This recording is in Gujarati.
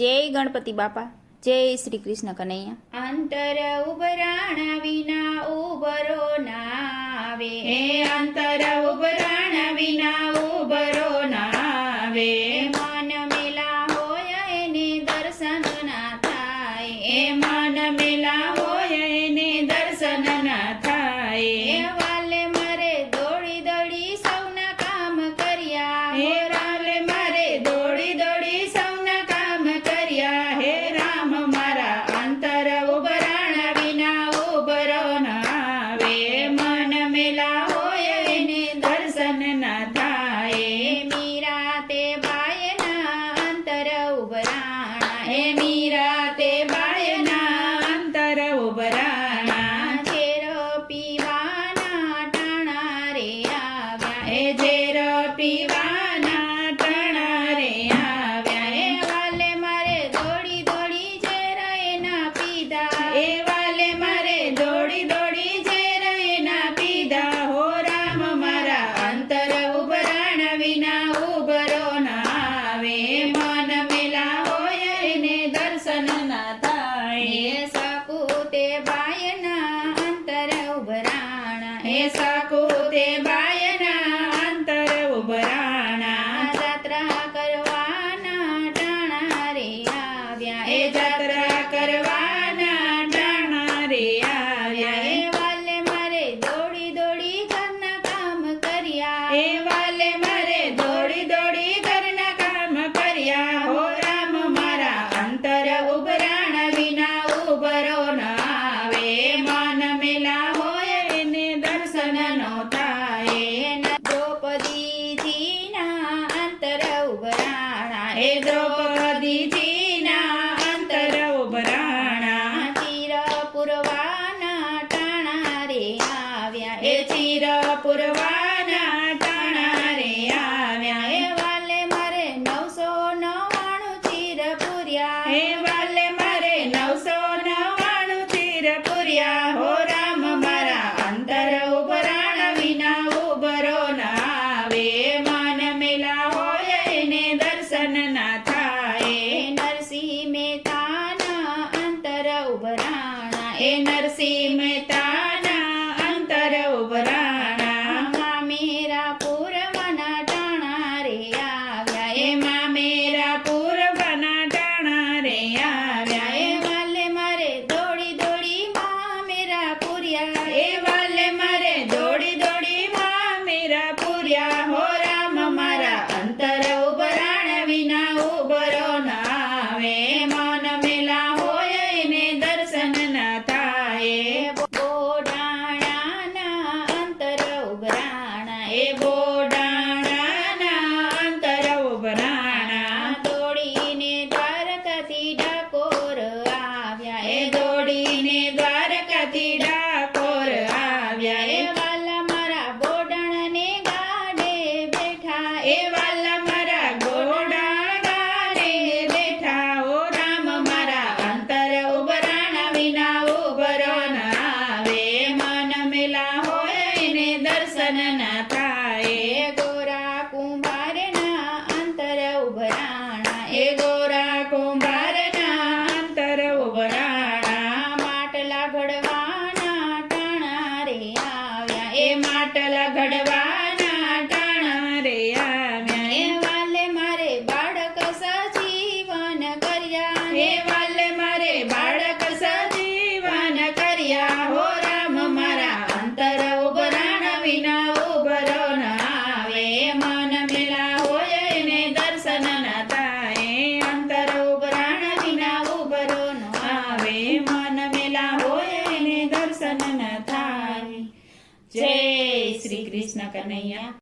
જય ગણપતિ બાપા, જય શ્રી કૃષ્ણ કનૈયા. અંતર ઉભરાણા વિના ઉભરો નાવે. હે અંતર ઉભરાણ વિના ઉભરો નાવે. મન ઉભરાણા હે મીરા સાકુતે બાયના અંતર ઉભરાણા. જાત્રા કરવાના ટાણા રે આવ્યા. એ જાત્રા કરવાના ટાણા રે આવ્યા. એ વાલે મારે દોડી દોડી ઘરના કામ કર્યા. એ વાલે મારે દોડી દોડી ઘરના કામ કર્યા. હો રામ મારા અંતર ઉભરાણ વિના ઉભરો ન આવે. મન મેલા હોય એને દર્શન નો થાય દ્રૌપદીજીના અંતર ઉભરાણા. એ દ્રૌપદીજીના અંતર ઉભરાણા. ચિર પુરવાના ટાણા રે આવ્યા. એ ચિર પુરવાના ટાણા રે આવ્યા. એ વાલે મારે નવસો નવાણું ચિર પૂર્યા. વાલે મારે નવસો નવાણું તીર પૂર્યા. હો નરસિંહ એ બોડાણાના અંતર ઉભરાણા દોડીને દ્વારકાથી ડાકોર આવ્યા. એ દોડીને દ્વારકાથી ડાકોર આવ્યા. એ એ વાલા મારા બોડાણાને ગાડે બેઠા. એ વાલા મારા ગોડા ગાડે બેઠા. ઓ રામ મારા અંતર ઉભરાણા વિના ઉભરો ન આવે. મન મેલા હોય ને દર્શન ના ઉભરાણા એ ગોરા કૃષ્ણ કનૈયા